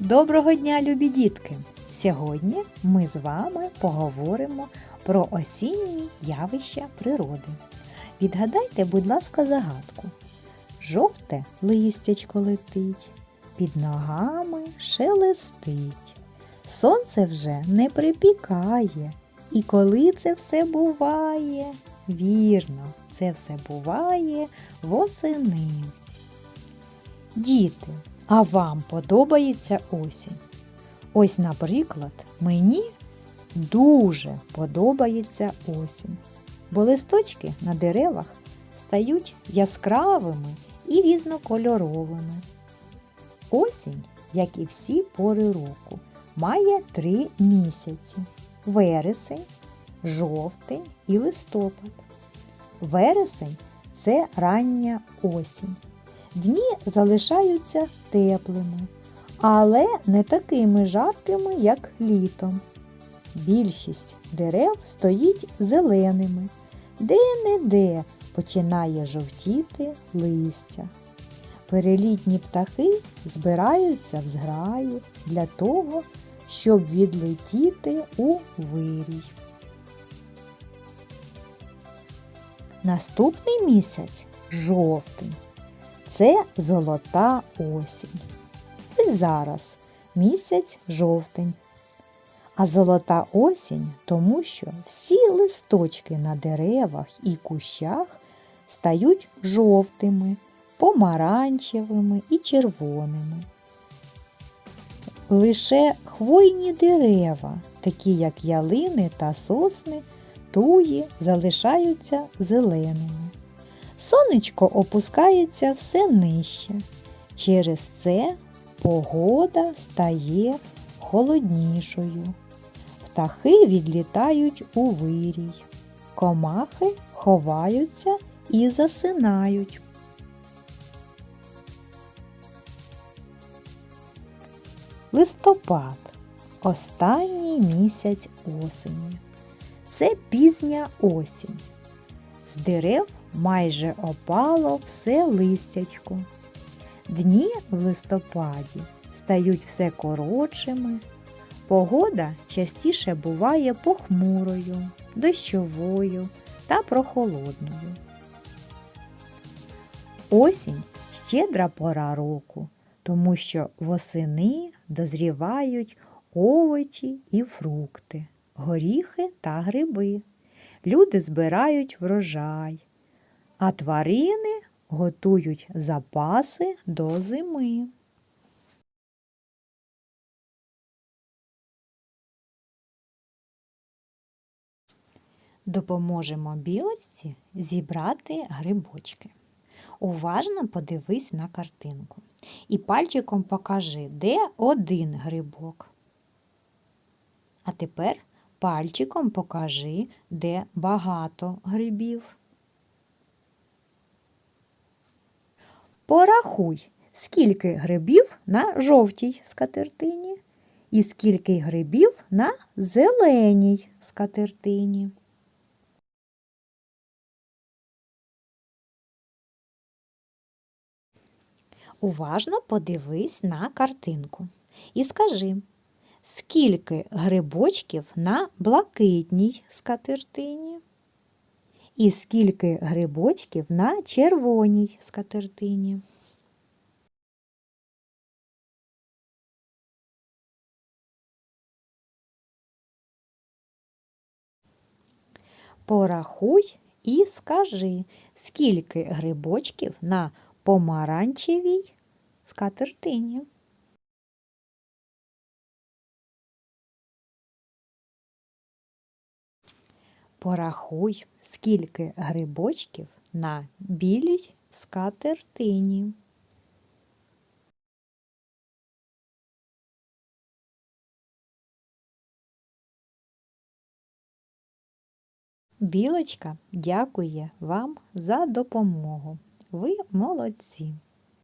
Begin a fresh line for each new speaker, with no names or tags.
Доброго дня, любі дітки! Сьогодні ми з вами поговоримо про осінні явища природи. Відгадайте, будь ласка, загадку. Жовте листячко летить, під ногами шелестить. Сонце вже не припікає. І коли це все буває? Вірно, це все буває восени. Діти, а вам подобається осінь? Ось, наприклад, мені дуже подобається осінь, бо листочки на деревах стають яскравими і різнокольоровими. Осінь, як і всі пори року, має три місяці вересень, жовтень і листопад. Вересень це рання осінь. Дні залишаються теплими, але не такими жаркими, як літом. Більшість дерев стоїть зеленими, де-не-де починає жовтіти листя. Перелітні птахи збираються в зграї для того, щоб відлетіти у вирій. Наступний місяць жовтень. Це золота осінь. Ось зараз місяць жовтень. А золота осінь, тому що всі листочки на деревах і кущах стають жовтими, помаранчевими і червоними. Лише хвойні дерева, такі як ялини та сосни, туї, залишаються зеленими. Сонечко опускається все нижче. Через це погода стає холоднішою. Птахи відлітають у вирій. Комахи ховаються і засинають. Листопад останній місяць осені. Це пізня осінь. З дерев майже опало все листячко. Дні в листопаді стають все коротшими. Погода частіше буває похмурою, дощовою та прохолодною. Осінь щедра пора року, тому що восени дозрівають овочі і фрукти, горіхи та гриби. Люди збирають врожай, а тварини готують запаси до зими. Допоможемо білочці зібрати грибочки. Уважно подивись на картинку і пальчиком покажи, де один грибок. А тепер пальчиком покажи, де багато грибів. Порахуй, скільки грибів на жовтій скатертині і скільки грибів на зеленій скатертині. Уважно подивись на картинку і скажи, скільки грибочків на блакитній скатертині і скільки грибочків на червоній скатертині. Порахуй і скажи, скільки грибочків на помаранчевій скатертині. Порахуй, скільки грибочків на білій скатертині. Білочка дякує вам за допомогу. Ви молодці!